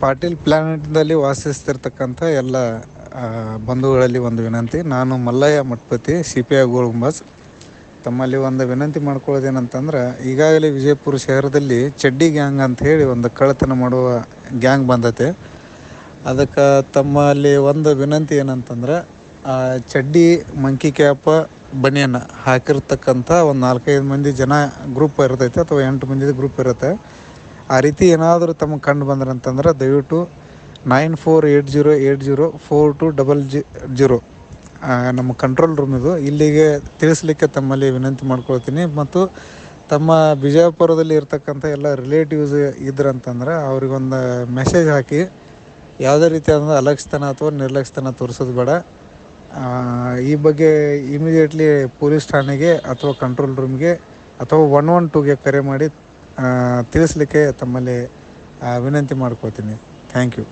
ಪಾಟೀಲ್ ಪ್ಲಾನೆಟ್ನಲ್ಲಿ ವಾಸಿಸ್ತಿರ್ತಕ್ಕಂಥ ಎಲ್ಲ ಬಂಧುಗಳಲ್ಲಿ ಒಂದು ವಿನಂತಿ. ನಾನು Mallayya Mathapati C P I ಗೋಳುಂಬಾಸ್ ತಮ್ಮಲ್ಲಿ ಒಂದು ವಿನಂತಿ ಮಾಡ್ಕೊಳ್ಳೋದೇನಂತಂದ್ರೆ, ಈಗಾಗಲೇ ವಿಜಯಪುರ ಶಹರದಲ್ಲಿ ಚಡ್ಡಿ ಗ್ಯಾಂಗ್ ಅಂತ ಹೇಳಿ ಒಂದು ಕಳ್ಳತನ ಮಾಡುವ ಗ್ಯಾಂಗ್ ಬಂದತೆ. ಅದಕ್ಕೆ ತಮ್ಮಲ್ಲಿ ಒಂದು ವಿನಂತಿ ಏನಂತಂದ್ರೆ, ಆ ಚಡ್ಡಿ ಮಂಕಿ ಕ್ಯಾಪ ಬನಿಯನ್ನು ಹಾಕಿರ್ತಕ್ಕಂಥ ಒಂದು ನಾಲ್ಕೈದು ಮಂದಿ ಜನ ಗ್ರೂಪ್ ಇರ್ತೈತೆ ಅಥವಾ ಎಂಟು ಮಂದಿದು ಗ್ರೂಪ್ ಇರುತ್ತೆ. ಆ ರೀತಿ ಏನಾದರೂ ತಮಗೆ ಕಂಡು ಬಂದ್ರಂತಂದ್ರೆ ದಯವಿಟ್ಟು nine four eight zero eight zero four two double G zero. ನಮ್ಮ ಕಂಟ್ರೋಲ್ ರೂಮ್ ಇದು. ಇಲ್ಲಿಗೆ ತಿಳಿಸ್ಲಿಕ್ಕೆ ತಮ್ಮಲ್ಲಿ ವಿನಂತಿ ಮಾಡ್ಕೊಳ್ತೀನಿ. ಮತ್ತು ತಮ್ಮ ಬಿಜಾಪುರದಲ್ಲಿ ಇರ್ತಕ್ಕಂಥ ಎಲ್ಲ ರಿಲೇಟಿವ್ಸ್ ಇದ್ರಂತಂದ್ರೆ ಅವ್ರಿಗೊಂದು ಮೆಸೇಜ್ ಹಾಕಿ ಯಾವುದೇ ರೀತಿಯಾದ ಅಲಕ್ಷತನ ಅಥವಾ ನಿರ್ಲಕ್ಷ್ಯತನ ತೋರಿಸೋದು ಬೇಡ. ಈ ಬಗ್ಗೆ ಇಮಿಡಿಯೇಟ್ಲಿ ಪೊಲೀಸ್ ಠಾಣೆಗೆ ಅಥವಾ ಕಂಟ್ರೋಲ್ ರೂಮ್ಗೆ ಅಥವಾ ಒನ್ ಒನ್ ಟೂಗೆ ಕರೆ ಮಾಡಿ ತಿಳಿಸ್ಲಿಕ್ಕೆ ತಮ್ಮಲ್ಲಿ ವಿನಂತಿ ಮಾಡ್ಕೋತೀನಿ ಥ್ಯಾಂಕ್ ಯು